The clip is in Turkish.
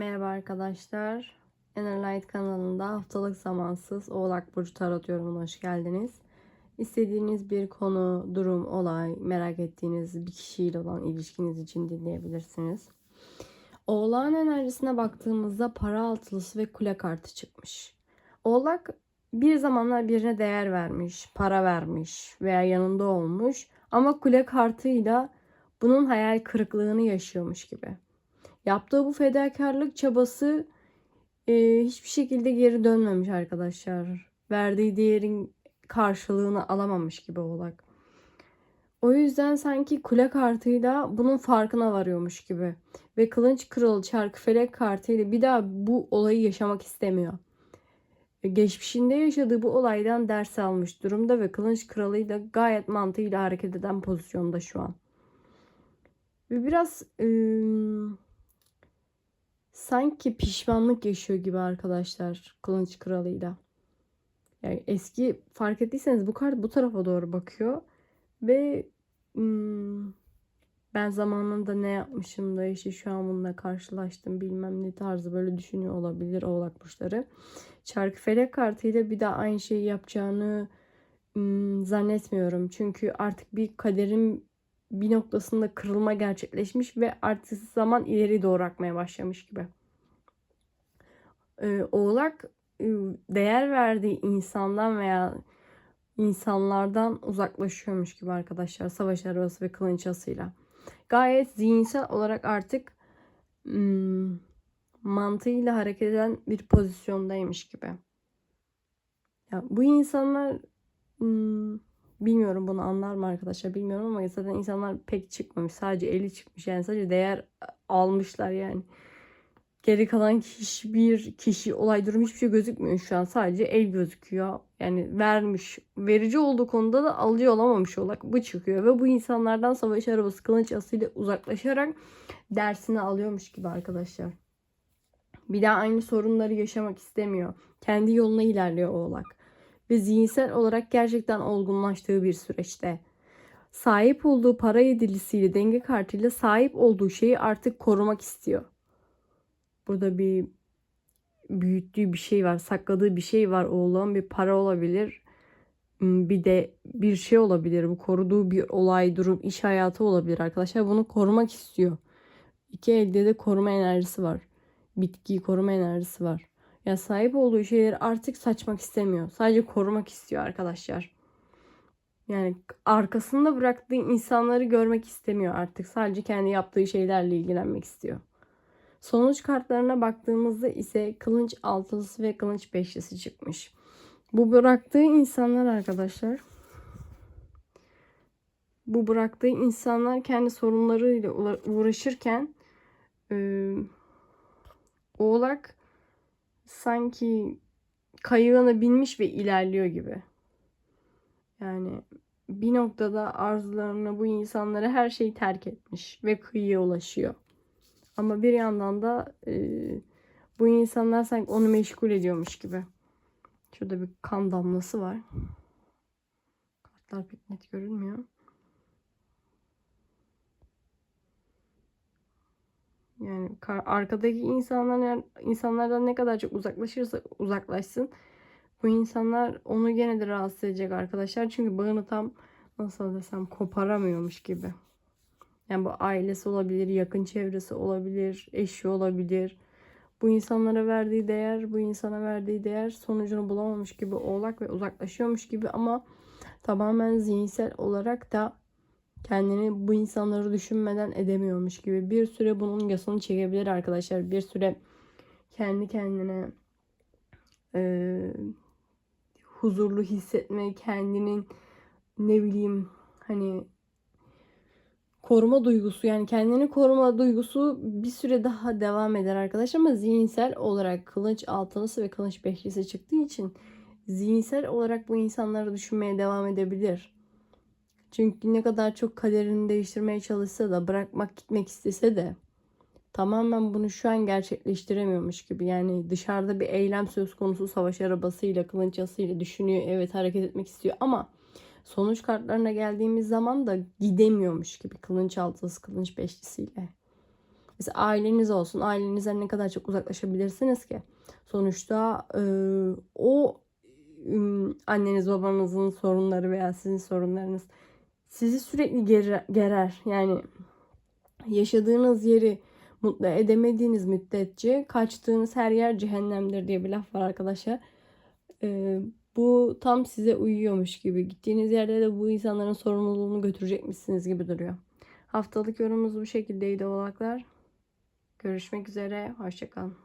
Merhaba arkadaşlar. Enerlight kanalında haftalık zamansız Oğlak Burcu Tarot yorumuna hoş geldiniz. İstediğiniz bir konu, durum, olay, merak ettiğiniz bir kişiyle olan ilişkiniz için dinleyebilirsiniz. Oğlağın enerjisine baktığımızda para altılısı ve kule kartı çıkmış. Oğlak bir zamanlar birine değer vermiş, para vermiş veya yanında olmuş ama kule kartıyla bunun hayal kırıklığını yaşıyormuş gibi. Yaptığı bu fedakarlık çabası e, hiçbir şekilde geri dönmemiş arkadaşlar. Verdiği değerin karşılığını alamamış gibi oğlak. O yüzden sanki kule kartıyla bunun farkına varıyormuş gibi. Ve kılıç kralı çarkı felek kartıyla bir daha bu olayı yaşamak istemiyor. E, Geçmişinde yaşadığı bu olaydan ders almış durumda ve kılıç kralıyla gayet mantığıyla hareket eden pozisyonda şu an. Ve biraz ıı, sanki pişmanlık yaşıyor gibi arkadaşlar Kılıç Kralı'yla. Yani eski fark ettiyseniz bu kart bu tarafa doğru bakıyor ve hmm, ben zamanında ne yapmışım da işte şu an bununla karşılaştım bilmem ne tarzı böyle düşünüyor olabilir oğlak burçları. Çarkı felek kartıyla bir daha aynı şeyi yapacağını hmm, zannetmiyorum. Çünkü artık bir kaderin bir noktasında kırılma gerçekleşmiş ve artık zaman ileri doğru akmaya başlamış gibi. Ee, Oğlak e, değer verdiği insandan veya insanlardan uzaklaşıyormuş gibi arkadaşlar. Savaş arabası ve kılınç asıyla. Gayet zihinsel olarak artık hmm, mantığıyla hareket eden bir pozisyondaymış gibi. Ya, bu insanlar hmm, bilmiyorum bunu anlar mı arkadaşlar bilmiyorum ama zaten insanlar pek çıkmamış. Sadece eli çıkmış yani sadece değer almışlar yani. Geri kalan hiçbir kişi olay durum hiçbir şey gözükmüyor şu an. Sadece el gözüküyor. Yani vermiş. Verici olduğu konuda da alıcı olamamış olarak bu çıkıyor. Ve bu insanlardan savaş arabası kılıç asıyla uzaklaşarak dersini alıyormuş gibi arkadaşlar. Bir daha aynı sorunları yaşamak istemiyor. Kendi yoluna ilerliyor oğlak. Ve zihinsel olarak gerçekten olgunlaştığı bir süreçte. Sahip olduğu para yedilisiyle denge kartıyla sahip olduğu şeyi artık korumak istiyor. Burada bir büyüttüğü bir şey var, sakladığı bir şey var oğlan bir para olabilir. Bir de bir şey olabilir. Bu koruduğu bir olay, durum, iş hayatı olabilir arkadaşlar. Bunu korumak istiyor. İki elde de koruma enerjisi var. Bitkiyi koruma enerjisi var. Ya sahip olduğu şeyleri artık saçmak istemiyor. Sadece korumak istiyor arkadaşlar. Yani arkasında bıraktığı insanları görmek istemiyor artık. Sadece kendi yaptığı şeylerle ilgilenmek istiyor. Sonuç kartlarına baktığımızda ise kılıç altılısı ve kılıç beşlisi çıkmış. Bu bıraktığı insanlar arkadaşlar bu bıraktığı insanlar kendi sorunlarıyla uğraşırken e, oğlak sanki kayığına binmiş ve ilerliyor gibi. Yani bir noktada arzularını bu insanlara her şeyi terk etmiş ve kıyıya ulaşıyor. Ama bir yandan da e, bu insanlar sanki onu meşgul ediyormuş gibi. Şurada bir kan damlası var. Kartlar pek net görünmüyor. Yani arkadaki insanlar insanlardan ne kadar çok uzaklaşırsa uzaklaşsın bu insanlar onu gene de rahatsız edecek arkadaşlar. Çünkü bağını tam nasıl desem koparamıyormuş gibi. Yani bu ailesi olabilir, yakın çevresi olabilir, eşi olabilir. Bu insanlara verdiği değer, bu insana verdiği değer sonucunu bulamamış gibi oğlak ve uzaklaşıyormuş gibi ama tamamen zihinsel olarak da kendini bu insanları düşünmeden edemiyormuş gibi. Bir süre bunun yasını çekebilir arkadaşlar. Bir süre kendi kendine e, huzurlu hissetme, kendinin ne bileyim hani koruma duygusu yani kendini koruma duygusu bir süre daha devam eder arkadaşlar ama zihinsel olarak kılıç altılısı ve kılıç beşlisi çıktığı için zihinsel olarak bu insanları düşünmeye devam edebilir. Çünkü ne kadar çok kaderini değiştirmeye çalışsa da bırakmak gitmek istese de tamamen bunu şu an gerçekleştiremiyormuş gibi. Yani dışarıda bir eylem söz konusu savaş arabasıyla, kılıç asıyla düşünüyor. Evet hareket etmek istiyor ama sonuç kartlarına geldiğimiz zaman da gidemiyormuş gibi kılınç altısı, kılınç beşlisiyle. Mesela aileniz olsun. Ailenizden ne kadar çok uzaklaşabilirsiniz ki? Sonuçta e, o anneniz babanızın sorunları veya sizin sorunlarınız sizi sürekli gerer, gerer. Yani yaşadığınız yeri mutlu edemediğiniz müddetçe kaçtığınız her yer cehennemdir diye bir laf var arkadaşlar. Ee, bu tam size uyuyormuş gibi. Gittiğiniz yerde de bu insanların sorumluluğunu götürecekmişsiniz gibi duruyor. Haftalık yorumumuz bu şekildeydi oğlaklar. Görüşmek üzere. Hoşçakalın.